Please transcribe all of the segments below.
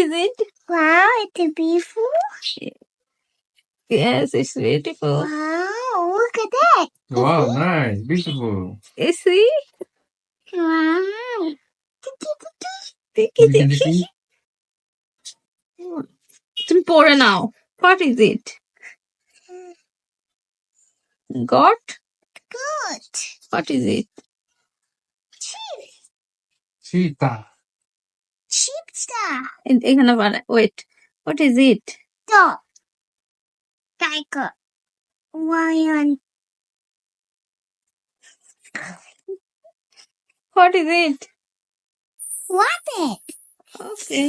is it? Wow, it's beautiful. Yes, it's beautiful. Wow, look at that. Wow, nice, beautiful. You see? Wow. দেখি Look at the দেখি feet. তুমি পড়ে নাও what is it got Good. What is it Cheetah. Sheep এখানে wait what is it Dog. Tiger. Lion. What is it Rabbit. Okay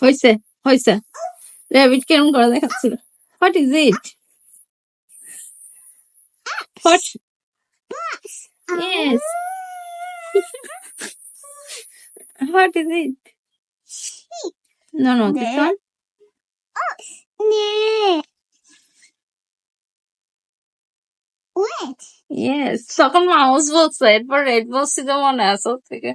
হয়েছে হয়েছে rabbit কেমন করে দেখাচ্ছিল what is it what Yes. What is it? No, no, this one. Nee. Wait. Yes. তখন mouse বলছে এরপর red বলছি তো মনে আছে ওর থেকে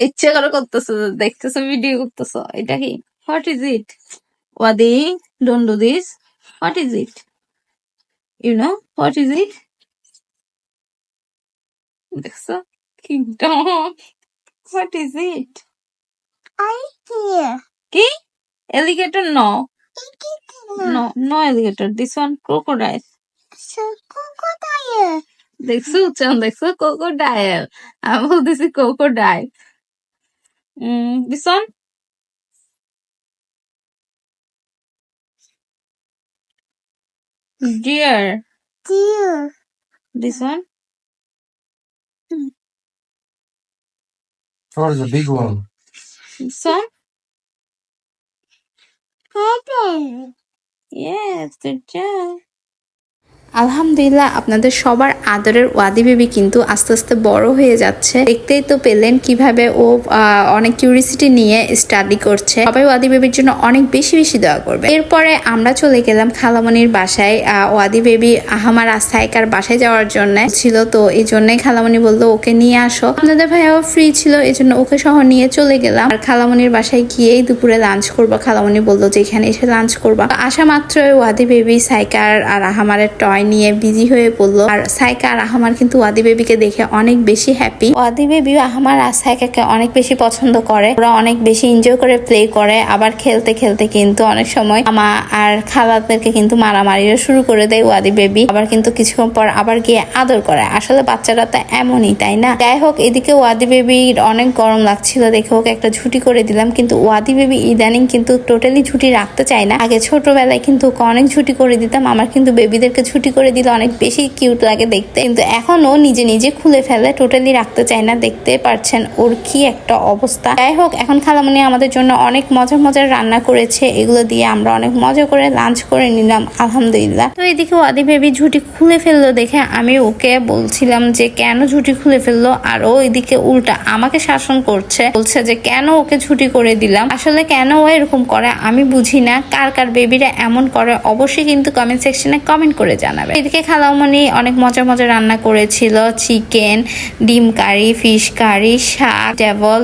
ইচ্ছে করে করতেছো দেখতেছো ভিডিও করতেছো এটা কি what is it Wadi don't do this what is it you know what is it দেখছ? কি হোয়াট ইজ ইট Here. কি? Alligator no No. No no alligator this one crocodile So crocodile. দেখছ উচ্চারণ দেখছ crocodile আমি বলতেছি crocodile this one deer Deer. This one What is the big one? Sir? Papa. Yes, the job. আলহামদুলিল্লাহ, আপনাদের সবার আদরের ওয়াদি বেবি কিন্তু আস্তে আস্তে বড় হয়ে যাচ্ছে। দেখতেই তো পেলেন কীভাবে ও অনেক কিউরিসিটি নিয়ে স্টাডি করছে। সবাই ওয়াদি বেবির জন্য অনেক বেশি বেশি দোয়া করবে। এরপরে আমরা চলে গেলাম খালামনির বাসায়। ওয়াদি বেবি আহামার আস্থায়কার বাসায় যাওয়ার জন্য ছিল, তো এই জন্যই খালামনি বলল, ওকে নিয়ে আসো। আপনাদের ভাইয়াও ফ্রি ছিল, এই জন্য ওকে সহ নিয়ে চলে গেলাম। আর খালামনির বাসায় গিয়েই দুপুরে লাঞ্চ করব। খালামনি বলল, যে এখানে এসে লাঞ্চ করবা। আসা মাত্রই ওয়াদি বেবি সাইকার আর আহামারের টয় নিয়ে বিজি হয়ে পড়ল। আর সাইকা আর আহামার কিন্তু ওয়াদি বেবিকে দেখে অনেক বেশি হ্যাপি ওয়াদি বেবি আহামার আর সাইকাকে অনেক বেশি পছন্দ করে। ওরা অনেক বেশি এনজয় করে প্লে করে। আবার খেলতে খেলতে কিন্তু অনেক সময় আমা আর খালাদেরকে কিন্তু মারামারিও শুরু করে দেয় ওয়াদি বেবি। আবার কিন্তু কিছুক্ষণ পর আবার গিয়ে আদর করে। আসলে বাচ্চারা তো এমনই, তাই না? যাই হোক এদিকে ওয়াদি বেবির অনেক গরম লাগছিল দেখে ওকে একটা ছুটি করে দিলাম। কিন্তু ওয়াদি বেবি ইদানিং কিন্তু টোটালি ছুটি রাখতে চায় না। আগে ছোটবেলায় কিন্তু ওকে অনেক ছুটি করে দিতাম। আমার কিন্তু বেবিদেরকে ছুটি করে দিলে অনেক বেশি কিউট লাগে দেখতে। কিন্তু এখন ও নিজে নিজে খুলে ফেলে টোটালি রাখতে চায় না। দেখতে পারছেন ওর কি একটা অবস্থা। যাই হোক, এখন খালামণি আমাদের জন্য অনেক মজার মজার রান্না করেছে। এগুলো দিয়ে আমরা অনেক মজা করে লাঞ্চ করে নিলাম, আলহামদুলিল্লাহ। তো এদিকে ওয়াদি বেবি ঝুটি খুলে ফেলল দেখে আমি ওকে বলছিলাম যে, কেন ঝুটি খুলে ফেলল? আর ও এদিকে উল্টা আমাকে শাসন করছে, বলছে যে, কেন ওকে ছুটি করে দিলাম? আসলে কেন ও এরকম করে? আমি বুঝি না। কার কার বেবিরা এমন করে? অবশ্যই কিন্তু কমেন্ট সেকশনে কমেন্ট করে জানাবে। এদিকে খালামণি অনেক মজার মজার রান্না করেছিল। চিকেন, ডিম কারি, ফিশ কারি, শাক ডেভল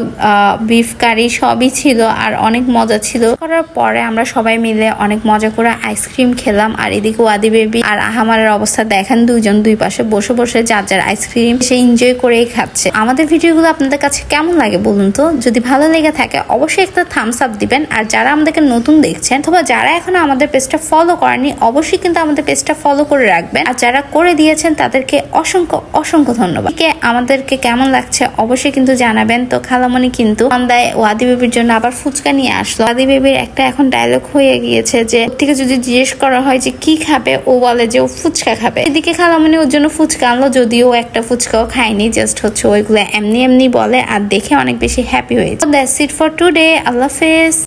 বিফ কারি সবই ছিল আর অনেক মজা ছিল। করার পরে আমরা সবাই মিলে অনেক মজা করে আইসক্রিম খেলাম আর এদিকে ওয়াদি বেবি আর আহামারের অবস্থা দেখেন দুইজন দুই পাশে বসে বসে যার যার আইসক্রিম সে এনজয় করেই খাচ্ছে। আমাদের ভিডিওগুলো আপনাদের কাছে কেমন লাগে বলুন তো? যদি ভালো লেগে থাকে অবশ্যই একটা থামস আপ দিবেন আর যারা আমাদেরকে নতুন দেখছেন অথবা যারা এখনও আমাদের পেজটা ফলো করেনি অবশ্যই কিন্তু আমাদের পেজটা ফলো করে রাখবেন। আর যারা করে দিয়েছেন, তাদেরকে অসংখ্য অসংখ্য ধন্যবাদ। আমাদেরকে কেমন লাগছে অবশ্যই কিন্তু জানাবেন। তো খালামণি কিন্তু সন্ধ্যায় ওয়াদি বেবির জন্য আবার ফুচকা নিয়ে আসলো। ওয়াদি বেবির একটা এখন ডায়লগ হয়ে গিয়েছে যে থেকে যদি জিজ্ঞেস করা হয় যে, কি খাবে? ও বলে যে, ও ফুচকা খাবে। এদিকে খালামণি ওর জন্য ফুচকা আনলো, যদিও একটা ফুচকাও খায়নি জাস্ট হচ্ছে ওইগুলো এমনি এমনি বলে। আর দেখে অনেক বেশি হ্যাপি হয়েছে। দ্যাটস ইট ফর টুডে আল্লাহ হাফেজ।